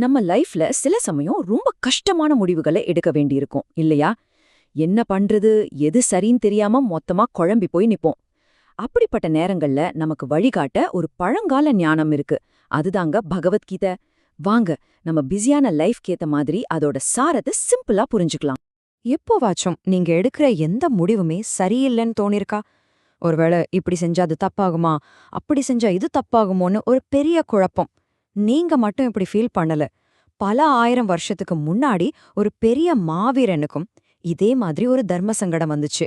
நம்ம லைஃப்ல சில சமயம் ரொம்ப கஷ்டமான முடிவுகளை எடுக்க வேண்டியிருக்கும் இல்லையா? என்ன பண்றது? எது சரின்னு தெரியாம மொத்தமா குழம்பி போய் நிப்போம். அப்படிப்பட்ட நேரங்கள்ல நமக்கு வழிகாட்ட ஒரு பழங்கால ஞானம் இருக்கு. அதுதாங்க பகவத்கீதை. வாங்க நம்ம பிஸியான லைஃப்கேத்த ஏத்த மாதிரி அதோட சாரத்தை சிம்பிளா புரிஞ்சுக்கலாம். எப்போவாச்சும் நீங்க எடுக்கிற எந்த முடிவுமே சரியில்லைன்னு தோணிருக்கா? ஒருவேளை இப்படி செஞ்சா அது தப்பாகுமா? அப்படி செஞ்சா இது தப்பாகுமோன்னு ஒரு பெரிய குழப்பம். நீங்க மட்டும் இப்படி ஃபீல் பண்ணல. பல ஆயிரம் வருஷத்துக்கு முன்னாடி ஒரு பெரிய மாவீரனுக்கும் இதே மாதிரி ஒரு தர்ம சங்கடம் வந்துச்சு.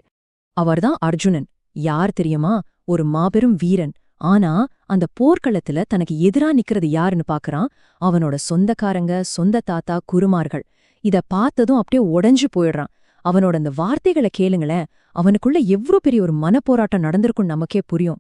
அவர்தான் அர்ஜுனன். யார் தெரியுமா? ஒரு மாபெரும் வீரன். ஆனா அந்த போர்க்களத்துல தனக்கு எதிரா நிக்கிறது யாருன்னு பாக்குறான்? அவனோட சொந்தக்காரங்க சொந்த தாத்தா குருமார்கள். இத பார்த்ததும் அப்படியே உடைஞ்சு போயிடுறான். அவனோட அந்த வார்த்தைகளை கேளுங்களேன். அவனுக்குள்ள எவ்ளோ பெரிய ஒரு மனப்போராட்டம் நடந்திருக்கும் நமக்கே புரியும்.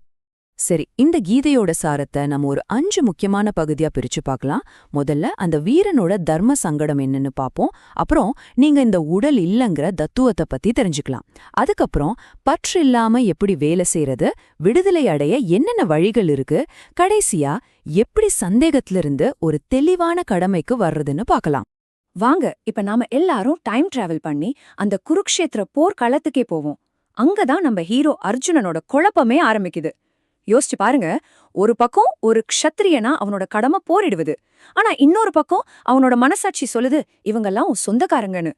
சரி இந்த கீதையோட சாரத்தை நம்ம ஒரு அஞ்சு முக்கியமான பகுதியா பிரிச்சு பார்க்கலாம். முதல்ல அந்த வீரனோட தர்ம சங்கடம் என்னன்னு பாப்போம் அப்புறம் நீங்க இந்த உடல் இல்லங்கிற தத்துவத்தை பத்தி தெரிஞ்சுக்கலாம். அதுக்கப்புறம் பற்று இல்லாம எப்படி வேலை செய்யறது விடுதலை அடைய என்னென்ன வழிகள் இருக்கு கடைசியா எப்படி சந்தேகத்திலிருந்து ஒரு தெளிவான கடமைக்கு வர்றதுன்னு பார்க்கலாம். வாங்க இப்ப நாம எல்லாரும் டைம் டிராவல் பண்ணி அந்த குருக்ஷேத்திர போர் களத்துக்கே போவோம். அங்கதான் நம்ம ஹீரோ அர்ஜுனனோட குழப்பமே ஆரம்பிக்குது. யோசிச்சு பாருங்க. ஒரு பக்கம் ஒரு க்ஷத்திரியனா அவனோட கடமை போரிடுவது. ஆனா இன்னொரு பக்கம் அவனோட மனசாட்சி சொல்லுது இவங்கெல்லாம் சொந்தக்காரங்கன்னு.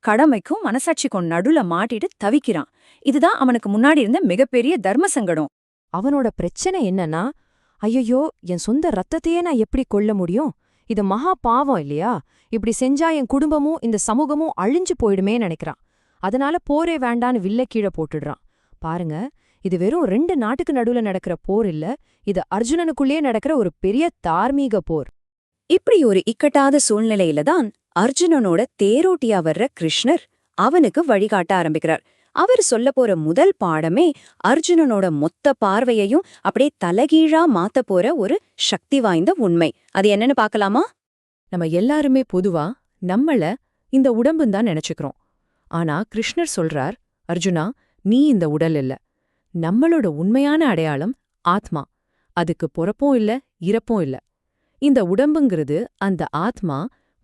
கடமைக்கும் மனசாட்சிக்கும் நடுல மாட்டிட்டு தவிக்கிறான். இதுதான் அவனுக்கு முன்னாடி இருந்த மிகப்பெரிய தர்ம சங்கடம். அவனோட பிரச்சனை என்னன்னா ஐயையோ என் சொந்த ரத்தத்தையே நான் எப்படி கொல்ல முடியும்? இது மகா பாவம் இல்லையா? இப்படி செஞ்சா என் குடும்பமும் இந்த சமூகமும் அழிஞ்சு போயிடுமே நினைக்கிறான். அதனால போரே வேண்டான்னு வில்ல கீழே போட்டுடுறான். பாருங்க இது வெறும் ரெண்டு நாட்டுக்கு நடுவுல நடக்கிற போர் இல்ல இது அர்ஜுனனுக்குள்ளே நடக்கிற ஒரு பெரிய தார்மீக போர். இப்படி ஒரு இக்கட்டாத சூழ்நிலையில தான் அர்ஜுனனோட தேரோட்டியா வர்ற கிருஷ்ணர் அவனுக்கு வழிகாட்ட ஆரம்பிக்கிறார். அவர் சொல்ல போற முதல் பாடமே அர்ஜுனனோட மொத்த பார்வையையும் அப்படியே தலகீழா மாத்த போற ஒரு சக்தி வாய்ந்த உண்மை. அது என்னன்னு பார்க்கலாமா? நம்ம எல்லாருமே பொதுவா நம்மள இந்த உடம்புன்னு தான் நினைச்சுக்கிறோம். ஆனா கிருஷ்ணர் சொல்றார் அர்ஜுனா நீ இந்த உடல் இல்ல. நம்மளோட உண்மையான அடையாளம் ஆத்மா. அதுக்கு பொறப்பும் இல்ல இறப்பும் இல்ல. இந்த உடம்புங்கிறது அந்த ஆத்மா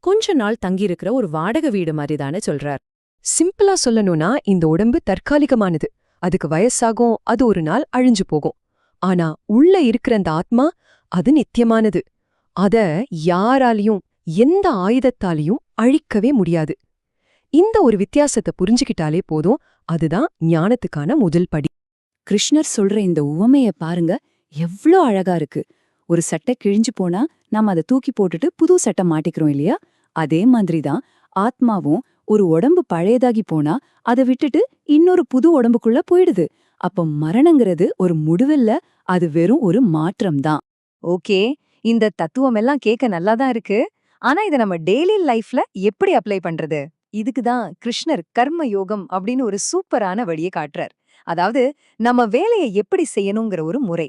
கொஞ்ச நாள் தங்கியிருக்கிற ஒரு வாடகை வீடு மாதிரி தானே சொல்றார். சிம்பிளா சொல்லணும்னா இந்த உடம்பு தற்காலிகமானது. அதுக்கு வயசாகும் அது ஒரு நாள் அழிஞ்சு போகும். ஆனா உள்ள இருக்கிற அந்த ஆத்மா அது நித்தியமானது. அத யாராலையும் எந்த ஆயுதத்தாலையும் அழிக்கவே முடியாது. இந்த ஒரு வித்தியாசத்தை புரிஞ்சுக்கிட்டாலே போதும். அதுதான் ஞானத்துக்கான முதல் படி. கிருஷ்ணர் சொல்ற இந்த உவமைய பாருங்க எவ்ளோ அழகா இருக்கு. ஒரு சட்டை கிழிஞ்சு போனா நாம அதை தூக்கி போட்டுட்டு புது சட்டை மாட்டிக்கிறோம் இல்லையா? அதே மாதிரிதான் ஆத்மாவும் ஒரு உடம்பு பழையதாகி போனா அதை விட்டுட்டு இன்னொரு புது உடம்புக்குள்ள போயிடுது. அப்ப மரணங்கிறது ஒரு முடிவில்ல அது வெறும் ஒரு மாற்றம்தான் ஓகே இந்த தத்துவம் எல்லாம் கேட்க நல்லாதான் இருக்கு. ஆனா இத நம்ம டெய்லி லைஃப்ல எப்படி அப்ளை பண்றது? இதுக்கு தான் கிருஷ்ணர் கர்ம யோகம் அப்படின்னு ஒரு சூப்பரான வழியை காட்டுறார் அதாவது நம்ம வேலையை எப்படி செய்யணுங்கிற ஒரு முறை.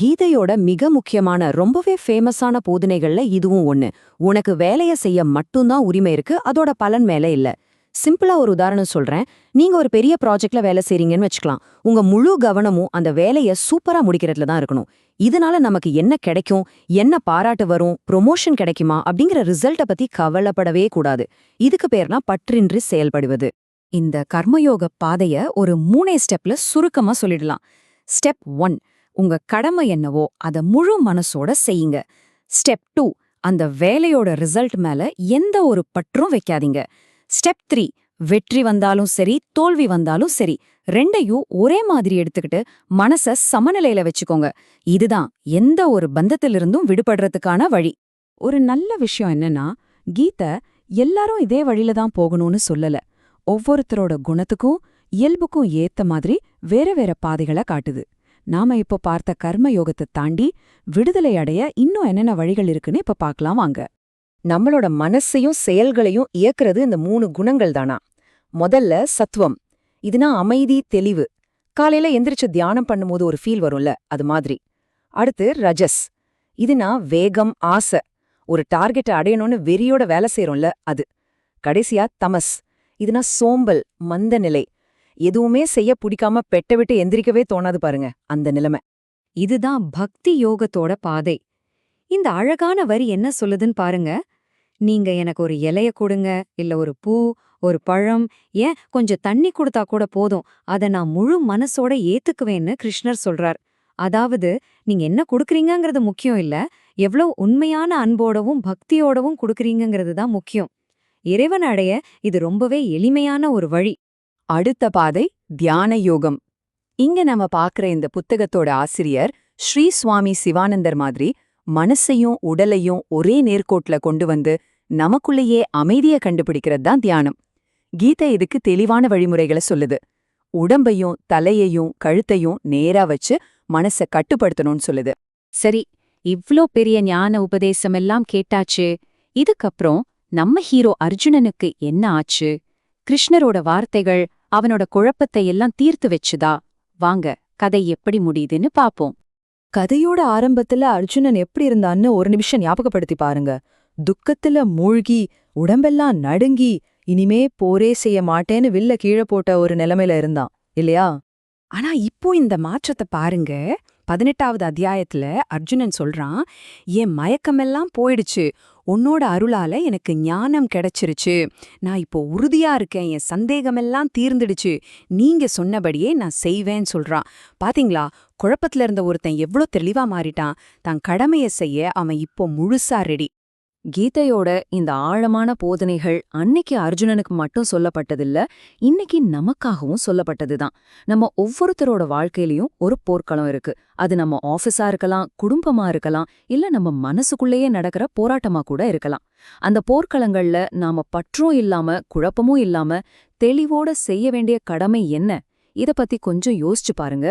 கீதையோட மிக முக்கியமான ரொம்பவே ஃபேமஸான போதனைகள்ல இதுவும் ஒண்ணு. உனக்கு வேலைய செய்ய மட்டும்தான் உரிமை இருக்கு அதோட பலன் மேல இல்ல. சிம்பிளா ஒரு உதாரணம் சொல்றேன். நீங்க ஒரு பெரிய ப்ராஜெக்ட்ல வேலை செய்றீங்கன்னு வச்சுக்கலாம். உங்க முழு கவனமும் அந்த வேலைய சூப்பரா முடிக்கிறதுல தான் இருக்கணும். இதனால நமக்கு என்ன கிடைக்கும் என்ன பாராட்டு வரும் ப்ரொமோஷன் கிடைக்குமா அப்படிங்கிற ரிசல்ட்ட பத்தி கவலைப்படவே கூடாது. இதுக்கு பேர்னா பற்றின்றி செயல்படுவது. இந்த கர்மயோக பாதைய ஒரு மூணே ஸ்டெப்ல சுருக்கமா சொல்லிடலாம். ஸ்டெப் ஒன் உங்க கடமை என்னவோ அத முழு மனசோட செய்யுங்க. ஸ்டெப் டூ அந்த வேலையோட ரிசல்ட் மேல எந்த ஒரு பற்றும் வைக்காதீங்க. ஸ்டெப் த்ரீ வெற்றி வந்தாலும் சரி தோல்வி வந்தாலும் சரி ரெண்டையும் ஒரே மாதிரி எடுத்துக்கிட்டு மனச சமநிலையில வச்சுக்கோங்க. இதுதான் எந்த ஒரு பந்தத்திலிருந்தும் விடுபடுறதுக்கான வழி. ஒரு நல்ல விஷயம் என்னன்னா கீத எல்லாரும் இதே வழியில தான் போகணும்னு சொல்லல. ஒவ்வொருத்தரோட குணத்துக்கும் இயல்புக்கும் ஏத்த மாதிரி வேற வேற பாதைகளை காட்டுது. நாம இப்போ பார்த்த கர்ம யோகத்தை தாண்டி விடுதலை அடைய இன்னும் என்னென்ன வழிகள் இருக்குன்னு இப்ப பார்க்கலாம் வாங்க. நம்மளோட மனசையும் செயல்களையும் இயக்குறது இந்த மூணு குணங்கள் தானா? முதல்ல சத்துவம். இதுனா அமைதி தெளிவு. காலையில எந்திரிச்சு தியானம் பண்ணும்போது ஒரு ஃபீல் வரும்ல அது மாதிரி. அடுத்து ரஜஸ். இதுனா வேகம் ஆசை. ஒரு டார்கெட்டை அடையணும்னு வெறியோட வேலை செய்யறோம்ல அது. கடைசியா தமஸ். இதுனா சோம்பல் மந்த நிலை. எதுவுமே செய்ய பிடிக்காம பெட்ட விட்டு எந்திரிக்கவே தோணாது பாருங்க அந்த நிலைமை. இதுதான் பக்தி யோகத்தோட பாதை. இந்த அழகான வரி என்ன சொல்லுதுன்னு பாருங்க. நீங்க எனக்கு ஒரு இலைய கொடுங்க இல்ல ஒரு பூ ஒரு பழம் ஏன் கொஞ்சம் தண்ணி கொடுத்தா கூட போதும். அத நான் முழு மனசோட ஏத்துக்குவேன்னு கிருஷ்ணர் சொல்றார். அதாவது நீங்க என்ன கொடுக்கறீங்கங்கிறது முக்கியம் இல்ல எவ்வளவு உண்மையான அன்போடவும் பக்தியோடவும் கொடுக்குறீங்கிறது தான் முக்கியம். இறைவன் அடைய இது ரொம்பவே எளிமையான ஒரு வழி. அடுத்த பாதை தியான யோகம். இங்க நம்ம பாக்குற இந்த புத்தகத்தோட ஆசிரியர் ஸ்ரீ சுவாமி சிவானந்தர் மாதிரி மனசையும் உடலையும் ஒரே நேர்கோட்ல கொண்டு வந்து நமக்குள்ளேயே அமைதிய கண்டுபிடிக்கிறது தான் தியானம். கீதை இதுக்கு தெளிவான வழிமுறைகளை சொல்லுது. உடம்பையும் தலையையும் கழுத்தையும் நேரா வச்சு மனச கட்டுப்படுத்தணும்னு சொல்லுது. சரி இவ்ளோ பெரிய ஞான உபதேசமெல்லாம் கேட்டாச்சு. இதுக்கப்புறம் நம்ம ஹீரோ அர்ஜுனனுக்கு என்ன ஆச்சு? கிருஷ்ணரோட வார்த்தைகள் அவனோட குழப்பத்தை எல்லாம் தீர்த்து வச்சுதா? வாங்க கதை எப்படி முடியுதுன்னு பாப்போம். கதையோட ஆரம்பத்துல அர்ஜுனன் எப்படி இருந்தான்னு ஒரு நிமிஷம் ஞாபகப்படுத்தி பாருங்க. துக்கத்துல மூழ்கி உடம்பெல்லாம் நடுங்கி இனிமே போரே செய்ய மாட்டேன்னு வில்ல கீழே போட்ட ஒரு நிலைமையில இருந்தான் இல்லையா? ஆனா இப்போ இந்த மாற்றத்தை பாருங்க. பதினெட்டாவது அத்தியாயத்துல அர்ஜுனன் சொல்றான் என் மயக்கமெல்லாம் போயிடுச்சு. உன்னோட அருளால எனக்கு ஞானம் கிடைச்சிருச்சு. நான் இப்போ உறுதியா இருக்கேன். என் சந்தேகமெல்லாம் தீர்ந்துடுச்சு. நீங்க சொன்னபடியே நான் செய்வேன்னு சொல்றான். பாத்தீங்களா? குழப்பத்துல இருந்த ஒருத்தன் எவ்ளோ தெளிவா மாறிட்டான். தான் கடமைய செய்ய அவன் இப்போ முழுசா ரெடி கீதையோட இந்த ஆழமான போதனைகள் அன்னைக்கு அர்ஜுனனுக்கு மட்டும் சொல்லப்பட்டதில்ல இன்னைக்கு நமக்காகவும் சொல்லப்பட்டதுதான். நம்ம ஒவ்வொருத்தரோட வாழ்க்கையிலயும் ஒரு போர்க்களம் இருக்கு. அது நம்ம ஆஃபீஸா இருக்கலாம் குடும்பமா இருக்கலாம் இல்ல நம்ம மனசுக்குள்ளேயே நடக்கிற போராட்டமா கூட இருக்கலாம். அந்த போர்க்களங்கள்ல நாம பற்றும் இல்லாம குழப்பமும் இல்லாம தெளிவோட செய்ய வேண்டிய கடமை என்ன? இத பத்தி கொஞ்சம் யோசிச்சு பாருங்க.